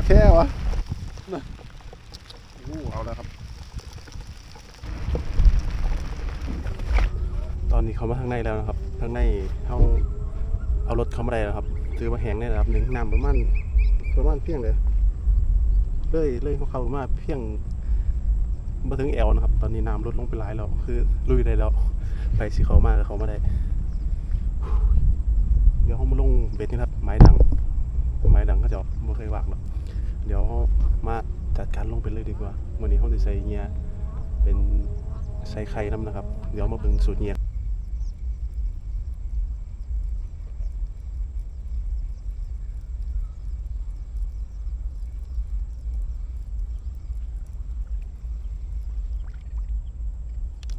กแค่วะน่ะโอ้เอาแล้วครับ ตอนนี้เขามาข้างในแล้วนะครับข้างในเขาเอารถเขามาได้แล้วครับถือว่าแห้งได้แล้วครับหนึ่งน้ำประมาณประมาณเพียงเลยเลยเลยเขาเข้ามาเพียงมาถึงแอลนะครับ ตอนนี้น้ำลดลงไปหลายแล้ว คือลุยได้แล้ว ไปสิเขามากเขามาได้ เดี๋ยวเขามาลงเบ็ดนี่ครับ ไม้ดัง ไม้ดังก็จะไม่เคยวางหรอก เดี๋ยวมาจัดการลงไปเลยดีกว่าวันนี้เขาจะใส่เงียเป็นใส่ไข่น้ำนะครับ เดี๋ยวมาเบิ่งสูตรเงีย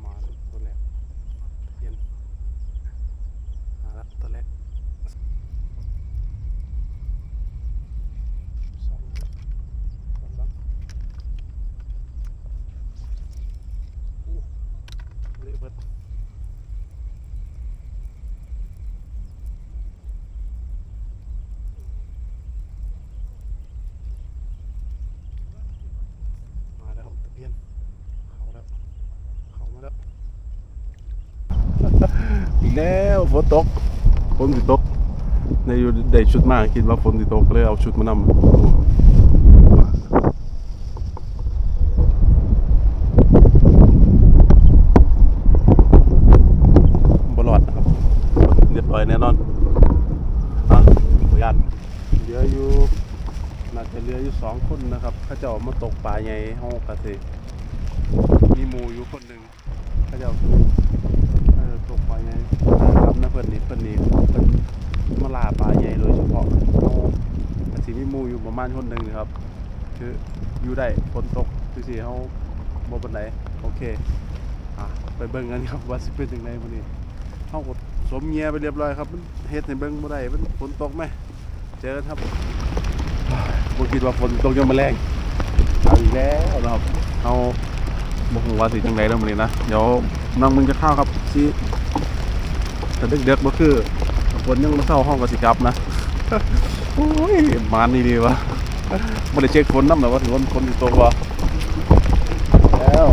มาแล้วตัวแรกเย็นมาแล้วตัวแรก สองสองลำอู้เละเบิดมาแล้วตะเพียนเข้าแล้ว เข้ามาแล้ว อีก แล้วฝนตกฝนสิตกในอยู่ได้ชุดมากคิดว่าฝนสิตกเลยเอาชุดมานำบรอดนะครับเรียบร้อยแน่นอนอะขออนุญาตเหลืออยู่น่าจะเหลืออยู่สองคนนะครับเขาเจะมาตกปลาใหญ่ห้องกระเทมีหมูอยู่คนหนึ่งเขาเจะเออตกปลาใหญ่ ครับนะเพื่อนนี่เพื่อนนี่เพิ่นมาลาปลาใหญ่โดยเฉพาะเอาอาชีมีมูอยู่ประมาณคนหนึ่งนะครับ คืออยู่ได้ฝนตกคือสิเขาบ่บันไดโอเคอะไปเบิ่งกันครับว่าสิเป็นยังไงวันนี้เขากดสมเงียไปเรียบร้อยครับมันเฮ็ดให้เบิ่งบ่ได้มันฝนตกไหมเจอครับบ่คิดว่าฝนตกยังมาแรงเอาอีกแล้วนะครับเอาบ่ฮู้ว่าสิจังไดแล้วมื้อนี้นะเดี๋ยวนั่งมึงจะเข้าวครับสิ แต่เด็กๆบ่คือฝนยังมาเศร้าห้องกสิกลับนะโอ้ยมานนี่ดีวะไม่ได้เช็คฝนน้ำหรอว่าถือว่าฝนอยู่ตกวะแล้ว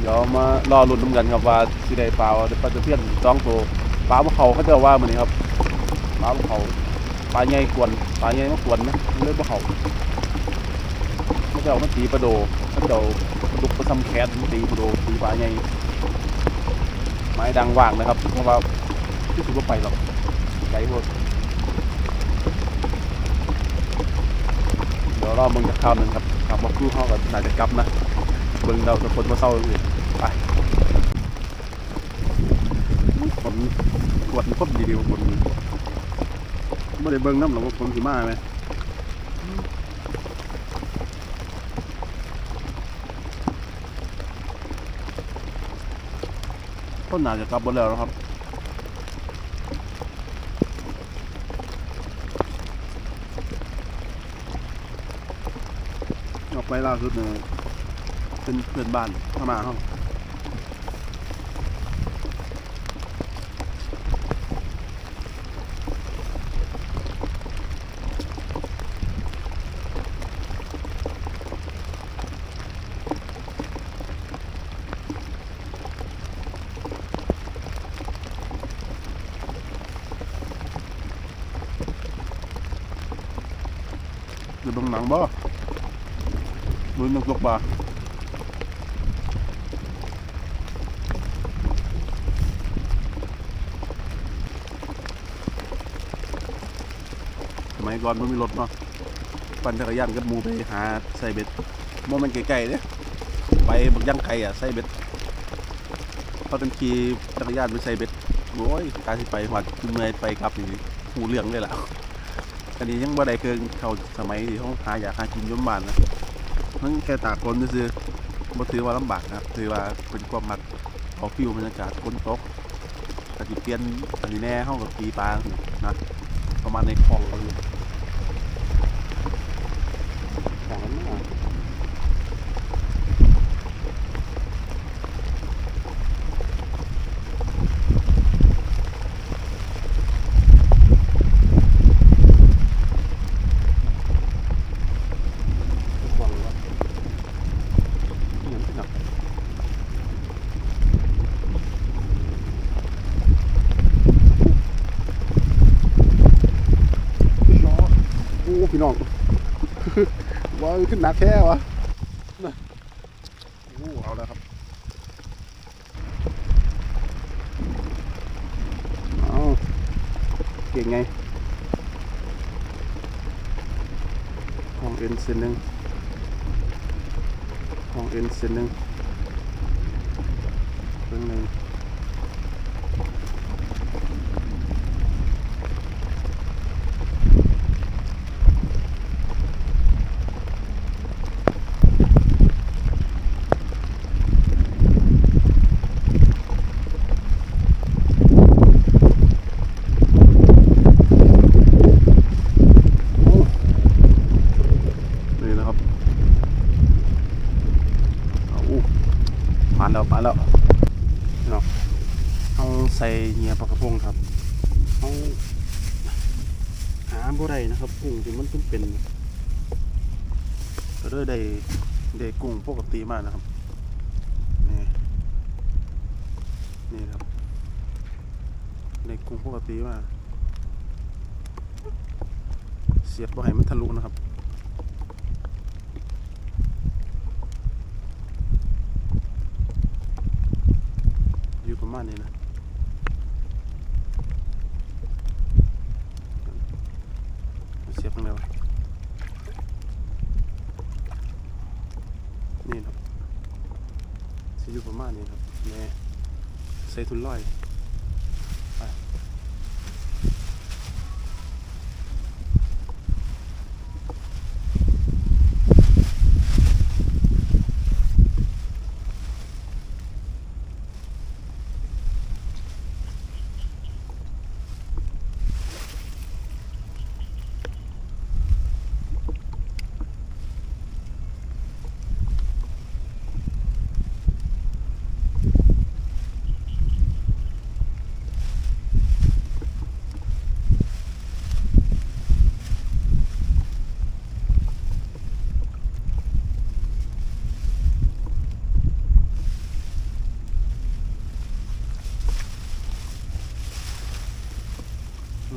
เดี๋ยวมารอลุ้นน้ำกันครับว่าสิได้ปลาว่าได้ปลาตะเพียนสองตัวปลาพวกเขาเขาจะว่ามันนี่ครับปลาพวกเขาปลาใหญ่กวนปลาใหญ่มากวนนะเล่นพวกเขาเขาจะเอามาตีปลาโด เขาจะเอาลุกไปทำแคสตีปลาโดตีปลาใหญ่ไม้ดังว่างนะครับเพราะว่าที่สุดก็ไปหรอกไกลหมดเดี๋ยวรอมึงจะข้าวหนึ่งครับขับมาคู่เข้ากับนายจะกลับนะเบิ่งเราจะคนมาเศร้าเลยไปคนกวดคนดีๆคนไม่ได้เบิ่งน้ำหรอกว่าคนสิมาไหม ต้นหนาจะกลับหมดแล้วนะครับออกไปล่าสุดเนี่ยเป็นเพื่อนบ้านเข้ามาอยู่ตรง หนังบ่มือนักตกปลาสมัยก่อนมันมีรถเนาะปั่นจักรยานกับมูไปหาใส่เบ็ดโมมันไกลๆเนี่ยไปบักย่างไกลอะใส่เบ็ดพอกันขี่จักรยานไปใส่เบ็ดโอ้ยการที่ไปหัดเมื่อยไปกลับนี่หูเรื่องเลยล่ะ อันนี้ยังบ่ได้เกินเขาสมัยที่เขาหาอยากหากินยุ่มบ้านนะมันแค่ตากคนซื่อบ่ถือว่าลำบากนะครับถือว่าเป็นความมักเอาฟิวบรรยากาศฝนตกกะสิเปลี่ยนอันนี้แน่ห้องกับปีปลานะประมาณในคลองเราอยู่ของมันน่ะ พี่ น้องว่าขึ้นหนักแค่วะโอ้เอาแล้วครับเอาเก่งไงห้องเอ็นเซนหนึ่งห้องเอ็นเซนหนึ่งเพิ่งหนึ่ง โอ้นี่นะครับเอาอู้ มาแล้วมาแล้วเนาะเอาใส่เหงียปลากระพงครับเอาหาบ่ได้นะครับกุ้งที่มันเป็นเป็นก็เลยได้ได้กุ้งปกติมากนะครับนี่นี่ครับได้กุ้งปกติมากเสียบบ่ให้มันทะลุนะครับ อยู่ประมาณนี้นะ เสียบตรงไหนวะนี่ครับสิอยู่ประมาณนี้ครับแม่ ใส่ทุนร้อย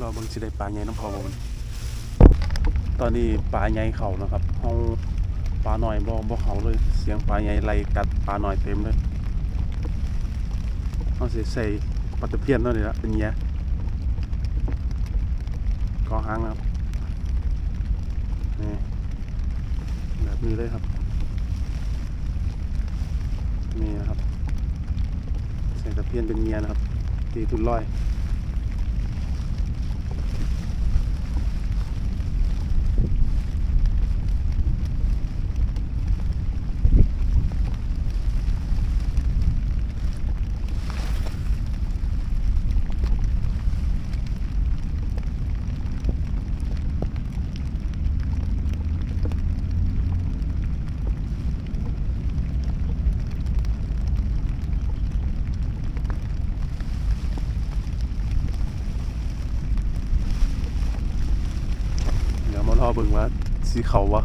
ราเบิ่งสิได้ปลาใหญ่น้ำพอบ่มันตอนนี้ปลาใหญ่เขานะครับเฮาปลาหน่อยบ่บ่เขาเลย เสียงปลาใหญ่ไล่กัดปลาหน่อยเต็มเลยเฮาสิใส่ปลาตะเพียนเท่านี้ละเป็นเหยกอหางนะครับนี่แบบนี้เลยครับนี่นะครับใส่ตะเพียนเป็นเหยนะครับตีทุนร้อย เบิ่งว่าสีเขาวะ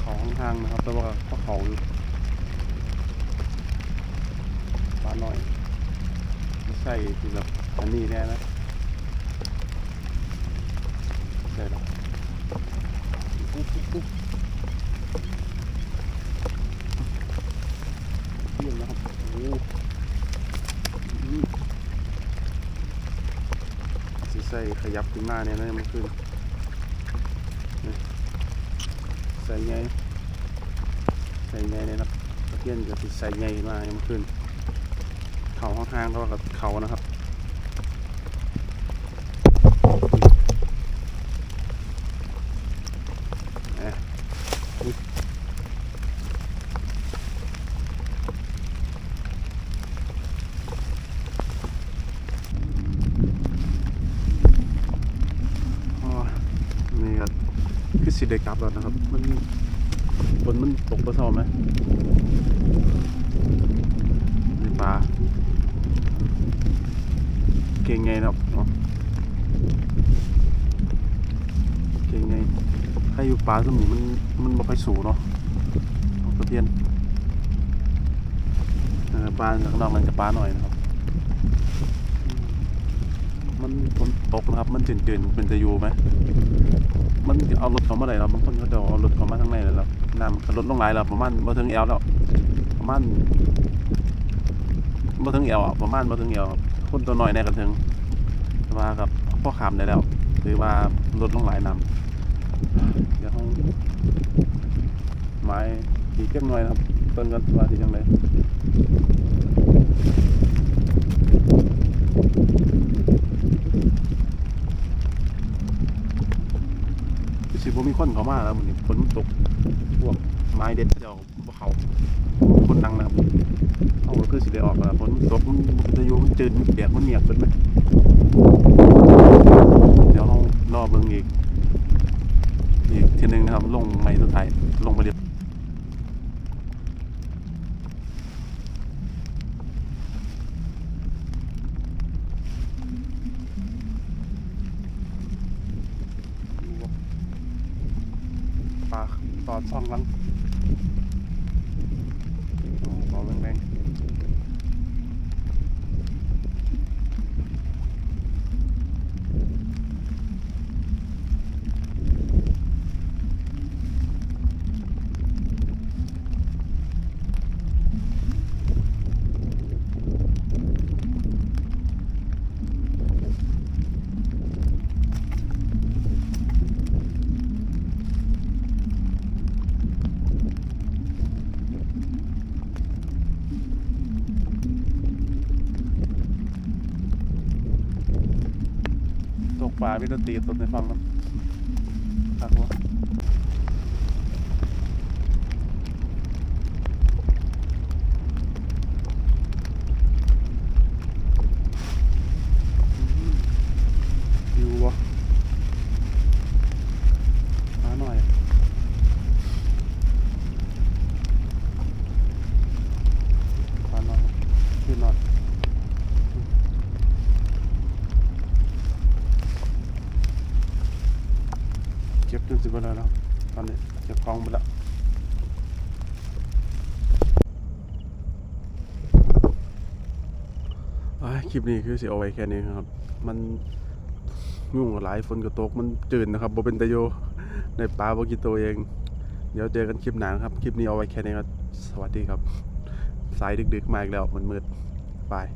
เขาข้างๆนะครับแต่ว่าก็เขาอยู่ปลาหน่อยไม่ใช่ที่แบบอันนี้แน่นะใช่หรอกปุ๊บอุ๊บเยี่ยมนะครับโอ้ม ใส่ขยับขึ้นมาเนี่ยนะมันขึ้นใส่ไงใส่ไงเนี่ยนะตะเพียนกับใส่ไงมาเนี่ยมันขึ้น เข่าห้างๆก็กับเข่านะครับเอ๊ะอุ๊ยอ๋อนี่ครับคือ สิได้กลับแล้วนะครับ มันฝนมันตกกระเซาไหมในี่ปลาเก่งไงนะเนาะเก่งไงถ้าอยู่ปลาสมุนมันมันบ่ค่อยสูงเนาะตะเพียนเออปลาข้างนอกมันจะปลาหน่อยนะครับ มันตกนะครับ มันตื่นๆเป็นจะอยู่ไหมมันเอารถเขามาไหนเราบางคนเขาจะเอารถเขามาทางในเลยแล้วน้ำก็ลดลงหลายแล้วประมาณมาถึงแอลแล้วประมาณมาถึงแอลประมาณมาถึงแอลคนตัวน้อยแน่กันถึงว่าครับพ่อขามได้แล้วคือว่าลดลงไหลน้ำเดี๋ยวเขาไม้ดีเก็บหน่อยนะครับเพิ่นกันว่าที่จังได สิบ่มีคนเขามาแล้วมันนี่ฝนตกพวกไม้เด็ดเจ้าเขาคนดังนะครับเอาคือสิได้ออกแล้วฝนตกมันจะอยู่มันจืดมันเปียกมันเมียกเป็นไหมเดี๋ยวเรารอเบิ่งอีกอีกทีหนึงนะครับลงไม้สุดท้ายลงไปเรียบปลาต อดซ่องหลังขอแรงๆ ตกปลาพี่ดนตรีสดในฟังครับครับว่าอืมอยู่วะมาหน่อย มาหน่อยขึ้นหน่อย เก็บจนสิบวัน แล้วนะครับตอนนี้เก็บของหมดแล้วคลิปนี้คือสิเอาไว้แค่นี้ครับ มันยุ่งหลายฝนก็ตกมันจืดนะครับบ่เป็นตะโยในปลาบกี่ตัวเอง เดี๋ยวเจอกันคลิปหน้าครับ คลิปนี้เอาไว้แค่นี้ครับ สวัสดีครับ สายดึกๆมาอีกแล้วมันมืดบาย